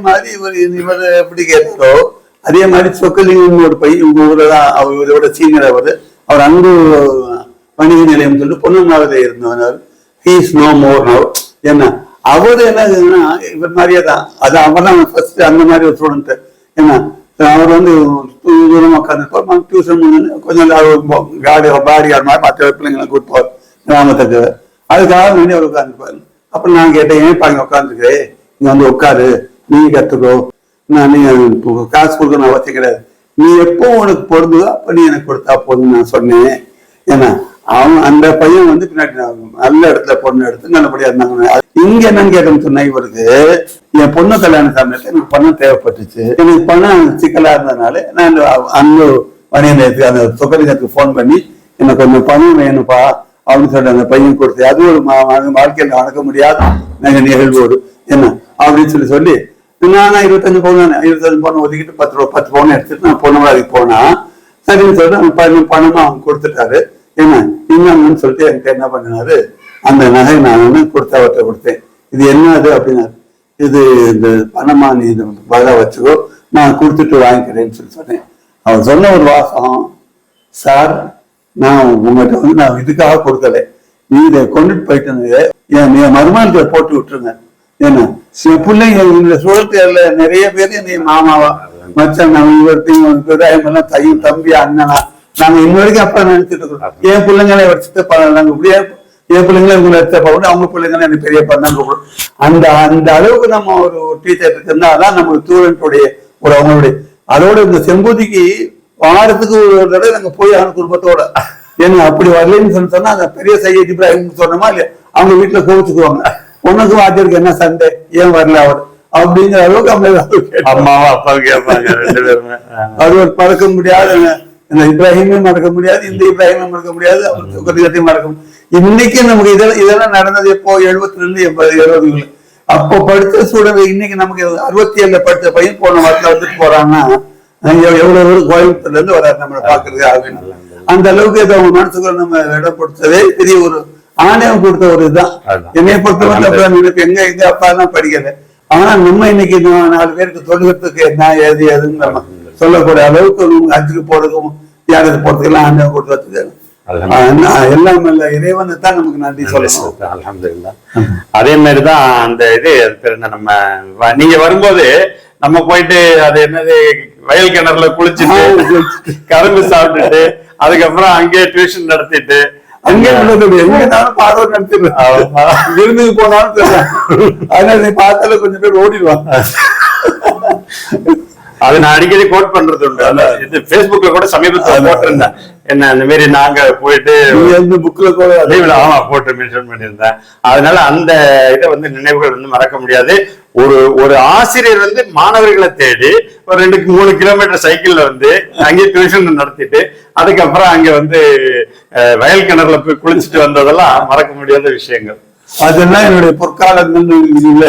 மாதிரி இவர் இவர் எப்படி கேட்டோ அதே மாதிரி சொக்கலிங்கம் ஒரு பையன் உங்க ஊர்ல தான் அவர் இவரோட சீனியர் அவர் அவர் அன்பு வணிக நிலையம் சொல்லிட்டு பொண்ணுங்காவில இருந்தவர். ஹீஸ் நோ மோர் நவ் என்ன? அவர் என்னதுன்னா இவர் மாதிரியே தான். அது அவர் தான் ஃபர்ஸ்ட் அந்த மாதிரி ஒரு ஸ்டூடெண்ட் என்ன? அவர் வந்து தூ- தூரமா உட்காந்துருப்பார் டியூஷன் கொஞ்சம் காடி பாடி அது மாதிரி மற்ற பிள்ளைங்களை கூட்டுப்பார் கிராமத்துக்கு. அதுக்காக வேண்டி அவர் உட்காந்துருப்பாரு அப்புறம் நான் கேட்டேன் ஏன் பாருங்க உட்காந்துருக்கே நீ வந்து உட்காரு. நீ கத்துக்கோ. நான் நீ காசு கொடுக்கணும் அவசியம் கிடையாது. நீ எப்போ உனக்கு பொருந்ததோ அப்ப நீ எனக்கு கொடுத்தா போதும் நான் சொன்னேன். ஏன்னா அவன் அந்த பையன் வந்து பின்னாடி நல்ல இடத்துல பொண்ணு எடுத்து நல்லபடியா இருந்தாங்க. இங்க என்னன்னு கேட்டேன்னு சொன்ன இவருக்கு என் பொண்ணு கல்யாண சமயத்துல எனக்கு பணம் தேவைப்பட்டுச்சு. எனக்கு பணம் சிக்கலா இருந்ததுனால நான் அந்த அன்பு அந்த சொக்கலிங்கத்துக்கு ஃபோன் பண்ணி எனக்கு கொஞ்சம் பணம் வேணும்ப்பா. அப்படின்னு சொல்லி அந்த பையன் கொடுத்து அது ஒரு வாழ்க்கையில் நடக்க வாழ்க்கையில முடியாத நாங்க நிகழ்வு ஒரு என்ன? அப்படின்னு சொல்லி சொல்லி நான் இருபத்தஞ்சு பவுன் தானே? இருபத்தஞ்சு பவுன் ஒதுக்கிட்டு பத்து ரூபா பத்து பவுன் எடுத்துட்டு நான் பொண்ணு போனா சரின்னு சொல்லிட்டு அவன் பணம் பணமா அவன் கொடுத்துட்டாரு. என்ன? என்னன்னு சொல்லிட்டு என்கிட்ட என்ன பண்ணினாரு? அந்த நகை நான் வந்து கொடுத்தவர்கிட்ட கொடுத்தேன். இது என்னது அப்படின்னாரு. இது இந்த பணமா நீ இது பதிலா வச்சுக்கோ நான் கொடுத்துட்டு வாங்கிக்கிறேன்னு சொல்லி சொன்னேன். அவர் சொன்ன ஒரு வாசம் சார் நான் உங்கள்கிட்ட வந்து நான் இதுக்காக கொடுக்கல. நீ இதை கொண்டுட்டு போயிட்டு என் நீ மருமானத்தை போட்டு விட்டுருங்க. ஏன்னா சில பிள்ளைங்க இந்த சூழத்துல நிறைய பேர் நீ மாமாவா மச்சான் நம்ம இவர்த்தையும் எல்லாம் தையும் தம்பி அண்ணனா. நாங்க இன்ன வரைக்கும் அப்ப நினைச்சிட்டு இருக்கோம். என் பிள்ளைங்களை வச்சுட்டு நாங்க இப்படியே என் பிள்ளைங்களை உங்களை எடுத்த போகணும் அவங்க பிள்ளைங்களை எனக்கு பெரிய பண்ணாங்க கூப்பிடும். அந்த அந்த அளவுக்கு நம்ம ஒரு டீச்சர் இருக்குன்னா அதான் நம்ம ஸ்டூடெண்ட்டுடைய ஒரு அவங்களுடைய. அதோட இந்த செம்பூதிக்கு வாரத்துக்கு ஒரு தடவை நாங்க போய் அவங்க குடும்பத்தோட. ஏன்னா அப்படி வரலன்னு சொன்னா அந்த பெரிய சையத் இப்ராஹிம் சொன்னோமா இல்லையா? அவங்க வீட்டுல கோவிச்சுக்குவாங்க. உனக்கு வாத்தியருக்கு என்ன சண்டை? ஏன் வரல அவர்? அப்படிங்கிற அளவுக்கு அவங்க அம்மாவும் அப்பாவும் கேட்பாங்க ரெண்டு பேருமே. அது ஒரு மறக்க முடியாத இந்த இப்ராஹிமையும் மறக்க முடியாது இந்த இப்ராஹிமையும் மறக்க முடியாது சுகரியத்தையும் மறக்க இன்னைக்கு நமக்கு இதெல்லாம் இதெல்லாம் நடந்தது எப்போ? எழுபத்தி ரெண்டு எண்பது எழுபதுல அப்போ படிச்ச சூழல் இன்னைக்கு நமக்கு அறுபத்தி ஏழுல படிச்ச பையன் போன வாரத்துல வந்துட்டு எவ்வ- எவ்வளவு பேர் கோயம்புத்தூர்ல இருந்து வராரு நம்மளை பாக்குறது அப்படின்னு அந்த அளவுக்கு இதை அவங்க மனசுக்குள்ள நம்ம இடம் கொடுத்ததே பெரிய ஒரு ஆணையம் கொடுத்த ஒரு இதுதான். என்னைய பொறுத்தவரை எனக்கு எங்க எங்க அப்பா தான் படிக்கல. ஆனா நம்ம இன்னைக்கு நாலு பேருக்கு சொல்லுறதுக்கு என்ன ஏது ஏதுன்னு நம்ம சொல்லக்கூடிய அளவுக்கு அஞ்சுக்கு போறதுக்கும் தியாகத்துக்கு போறதுக்கு எல்லாம் ஆண்டவன் கொடுத்து அல்ஹம்துலில்லாஹ். எல்லாம் இறைவனை தான் நமக்கு நன்றி சொல்லணும். அல்ஹம்துலில்லாஹ். அதே மாதிரிதான் அந்த இது நம்ம நீங்க வரும்போது நம்ம போயிட்டு அது என்னது வயல் கிணறுல குளிச்சுட்டு கரும்பு சாப்பிட்டுட்டு அதுக்கப்புறம் அங்கேயே டியூஷன் நடத்திட்டு அங்கே உள்ளது எங்கனாலும் பார்வை நடத்திடுறேன். விருந்துக்கு போனாலும். அதனால நீ பார்த்தாலும் கொஞ்சம் பேர் ஓடிடுவாங்க அது நான் அடிக்கடி கோட் பண்றது உண்டு. இது Facebookல கூட சமீபத்துல. போட்டிருந்தேன். என்ன இந்த மாதிரி நாங்க போயிட்டு இந்த புக்ல கூட அது- லீவ்ல ஆமா போட்டு மென்ஷன் பண்ணியிருந்தேன். அதனால அந்த இதை வந்து நினைவுகள் வந்து மறக்க முடியாது. ஒரு ஒரு ஆசிரியர் வந்து மாணவர்களை தேடி ஒரு ரெண்டு மூணு கிலோமீட்டர் சைக்கிள்ல வந்து அங்கேயே டியூஷன் நடத்திட்டு அதுக்கப்புறம் அங்க வந்து வயல் கிணறுல போய் குளிச்சுட்டு வந்ததெல்லாம் மறக்க முடியாத விஷயங்கள். அதெல்லாம் என்னுடைய பொற்காலங்கள் இல்ல.